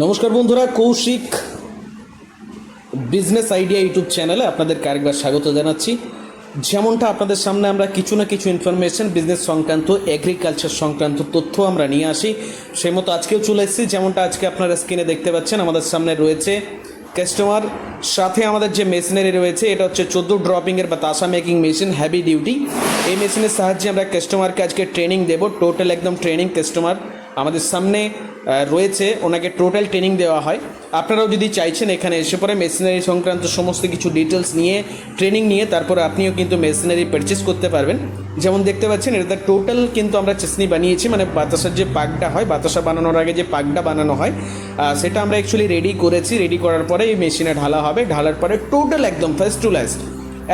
নমস্কার বন্ধুরা, Kaushik business idea YouTube চ্যানেলে আপনাদেরকে আরেকবার স্বাগত জানাচ্ছি। যেমনটা আপনাদের সামনে আমরা কিছু না কিছু ইনফরমেশন বিজনেস সংক্রান্ত এগ্রিকালচার সংক্রান্ত তথ্য আমরা নিয়ে আসি, সেই মতো আজকেও চলে এসেছি। যেমনটা আজকে আপনারা স্ক্রিনে দেখতে পাচ্ছেন, আমাদের সামনে রয়েছে কাস্টমার সাথে আমাদের যে মেশিনারি রয়েছে, এটা হচ্ছে চোদ্দ ড্রপিংয়ের বা তাসা মেকিং মেশিন হ্যাভি ডিউটি এই মেশিনের সাহায্যে আমরা কাস্টমারকে আজকে ট্রেনিং দেবো। টোটাল একদম ট্রেনিং কাস্টমার আমাদের সামনে। রয়েছে, ওনাকে টোটাল ট্রেনিং দেওয়া হয়। আপনারাও যদি চাইছেন এখানে এসে পরে মেশিনারি সংক্রান্ত সমস্ত কিছু ডিটেলস নিয়ে ট্রেনিং নিয়ে, তারপর আপনিও কিন্তু মেশিনারি পারচেস করতে পারবেন। যেমন দেখতে পাচ্ছেন, এটা টোটাল কিন্তু আমরা চেসনি বানিয়েছি মানে বাতাসার যে পাকটা হয়, বাতাসা বানানোর আগে যে পাকটা বানানো হয় সেটা আমরা অ্যাকচুয়ালি রেডি করেছি। রেডি করার পরে এই মেশিনে ঢালা হবে। ঢালার পরে টোটাল একদম ফার্স্ট টু লাস্ট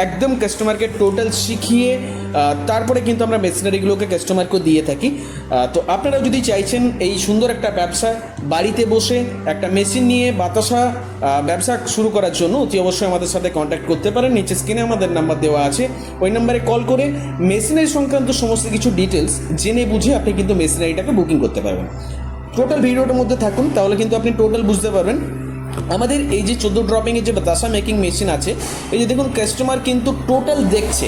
একদম কাস্টমারকে টোটাল শিখিয়ে তারপরে কিন্তু আমরা মেশিনারিগুলোকে কাস্টমারকে দিয়ে থাকি। তো আপনারা যদি চাইছেন এই সুন্দর একটা ব্যবসা, বাড়িতে বসে একটা মেশিন নিয়ে বাতাসা ব্যবসা শুরু করার জন্য অতি অবশ্যই আমাদের সাথে কন্ট্যাক্ট করতে পারেন। নিচে স্ক্রিনে আমাদের নাম্বার দেওয়া আছে। ওই নাম্বারে কল করে মেশিনারি সংক্রান্ত সমস্ত কিছু ডিটেলস জেনে বুঝে আপনি কিন্তু মেশিনারিটাকে বুকিং করতে পারবেন। টোটাল ভিডিওটার মধ্যে থাকুন, তাহলে কিন্তু আপনি টোটাল বুঝতে পারবেন। আমাদের এই যে চোদ্দ ড্রপিংয়ের যে বাতাসা মেকিং মেশিন আছে, এই যে দেখুন কাস্টমার কিন্তু টোটাল দেখছে।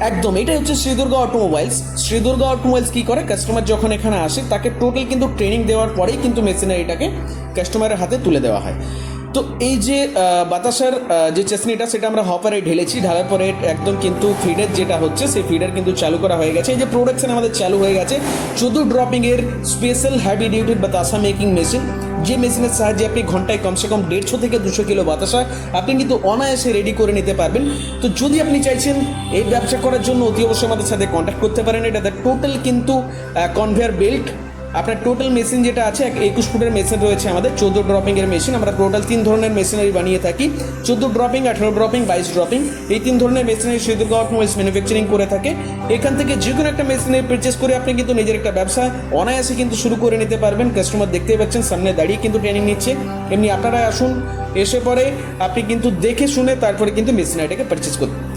একদম, এটাই হচ্ছে শ্রীদুর্গা অটোমোবাইলস শ্রীদুর্গা অটোমোবাইলস কী করে? কাস্টমার যখন এখানে আসে, তাকে টোটাল কিন্তু ট্রেনিং দেওয়ার পরেই কিন্তু মেশিনারিটাকে কাস্টমারের হাতে তুলে দেওয়া হয়। তো এই যে বাতাসার যে চেসনিটা, সেটা আমরা হপারে ঢেলেছি, ঢালার পরে একদম কিন্তু ফিডার যেটা হচ্ছে, সেই ফিডার কিন্তু চালু করা হয়ে গেছে। এই যে প্রোডাকশন আমাদের চালু হয়ে গেছে চোদ্দ ড্রপিংয়ের স্পেশাল হ্যাভি ডিউটির বাতাসা মেকিং মেশিন যে মেশিনের সাহায্যে আপনি ঘন্টায় কমসে কম দেড়শো থেকে দুশো কিলো বাতাসা আপনি কিন্তু অনায়াসে রেডি করে নিতে পারবেন। তো যদি আপনি চাইছেন এই ব্যবসা করার জন্য, অতি অবশ্যই আমাদের সাথে কন্ট্যাক্ট করতে পারেন। এটা টোটাল কিন্তু কনভেয়ার বেল্ট আপনার টোটাল মেশিন যেটা আছে, এক একুশ ফুটের মেশিন রয়েছে আমাদের, চোদ্দ ড্রপিংয়ের মেশিন আমরা টোটাল তিন ধরনের মেশিনারি বানিয়ে থাকি। চোদ্দ ড্রপিং আঠেরো ড্রপিং বাইশ ড্রপিং এই তিন ধরনের মেশিনারি শ্রীদুর্গা অটোমোবাইলস ম্যানুফ্যাকচারিং করে থাকে। এখান থেকে যে কোনো একটা মেশিনারি পারচেস করে আপনি কিন্তু নিজের একটা ব্যবসা অনায়াসে কিন্তু শুরু করে নিতে পারবেন। কাস্টমার দেখতেই পাচ্ছেন, সামনে দাঁড়িয়ে কিন্তু ট্রেনিং নিচ্ছে। এমনি আপনারা আসুন, এসে পরে আপনি কিন্তু দেখে শুনে তারপরে কিন্তু মেশিনারিটাকে পারচেস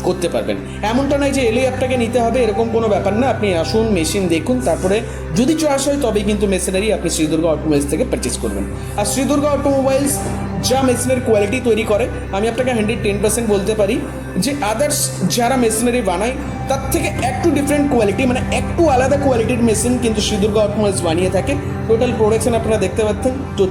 করতে পারবেন। এমনটা নয় যে এলেই আপনাকে নিতে হবে, এরকম কোনো ব্যাপার না। আপনি আসুন মেশিন দেখুন, তারপরে যদি চয়েস হয় তবেই কিন্তু মেশিনারি আপনি শ্রীদুর্গা অটোমোবাইলস থেকে পারচেস করবেন। আর শ্রীদুর্গা অটোমোবাইলস যা মেশিনের কোয়ালিটি তৈরি করে, আমি আপনাকে হান্ড্রেড টেন পার্সেন্ট বলতে পারি যে আদার্স যারা মেশিনারি বানায়, তার থেকে একটু ডিফারেন্ট কোয়ালিটি মানে একটু আলাদা কোয়ালিটির মেশিন কিন্তু শ্রীদুর্গা অটোমোবাইলস বানিয়ে থাকে। টোটাল প্রোডাকশন আপনারা দেখতে পাচ্ছেন, তো